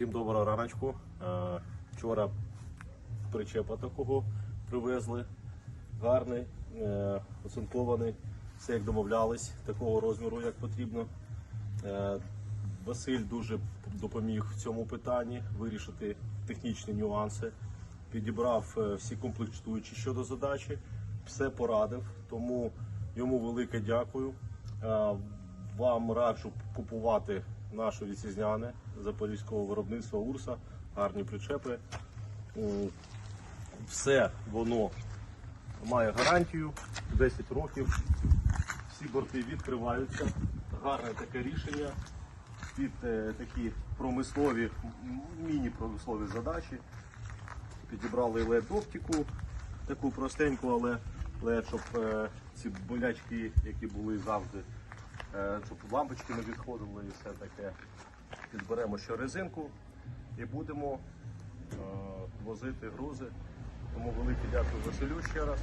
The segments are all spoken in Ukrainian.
Всім доброго раночку. Е, Вчора причепа такого привезли. Гарний, е, оцинкований. Все як домовлялись, такого розміру, як потрібно. Е, Василь дуже допоміг в цьому питанні вирішити технічні нюанси. Підібрав всі комплектуючі щодо задачі, все порадив. Тому йому велике дякую. Вам раджу купувати наше вітчизняне запорізького виробництва Урса, гарні причепи. Все воно має гарантію 10 років. Всі борти відкриваються. Гарне таке рішення під е, такі промислові, міні-промислові задачі. Підібрали LED-оптику, таку простеньку, але LED, щоб е, ці болячки, які були завжди, е, щоб лампочки не відходили і все таке. Підберемо ще резинку і будемо е, возити грузи. Тому велике дякую Василю ще раз.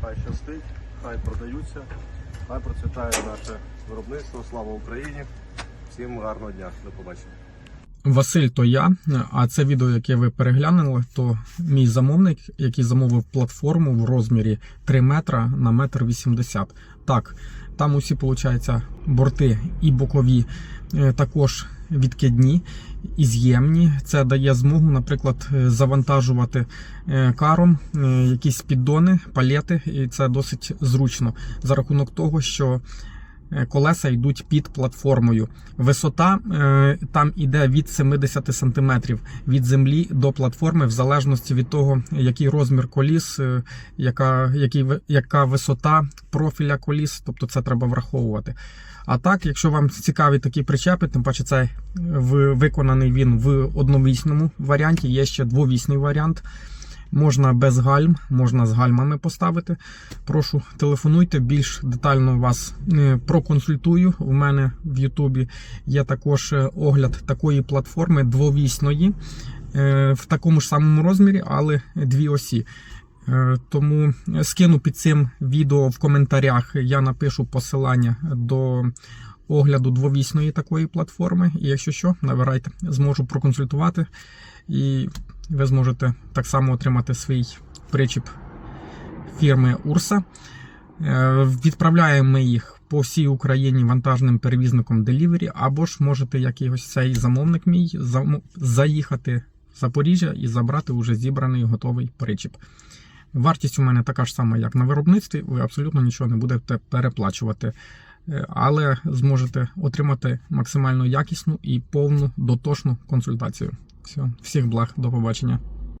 Хай щастить, хай продаються, хай процвітає наше виробництво. Слава Україні! Всім гарного дня, до побачення. Василь, то я. А це відео, яке ви переглянули, то мій замовник, який замовив платформу в розмірі 3 метра на метр 80. Так, там усі, виходить, борти і бокові е, також відкидні і з'ємні. Це дає змогу, наприклад, е, завантажувати е, каром якісь піддони, палети, і це досить зручно за рахунок того, що колеса йдуть під платформою. Висота е, там іде від 70 см від землі до платформи, в залежності від того, який розмір коліс, е, яка, який, яка висота профіля коліс, тобто це треба враховувати. А так, якщо вам цікаві такі причепи, тим паче це в, виконаний він в одновісному варіанті, є ще двовісний варіант. Можна без гальм, можна з гальмами поставити. Прошу, телефонуйте, більш детально вас е, проконсультую. У мене в Ютубі є також е, огляд такої платформи двовісної е, в такому ж самому розмірі, але дві осі. Тому скину під цим відео в коментарях. Я напишу посилання до огляду двовісної такої платформи. І якщо що, набирайте, зможу проконсультувати. І ви зможете так само отримати свій причіп фірми Урса. Е, Відправляємо їх по всій Україні вантажним перевізником Delivery, або ж можете, як цей замовник мій, заїхати в Запоріжжя і забрати уже зібраний готовий причіп. Вартість у мене така ж сама, як на виробництві, ви абсолютно нічого не будете переплачувати, Е, але зможете отримати максимально якісну і повну дотошну консультацію. Все, всіх благ, до побачення.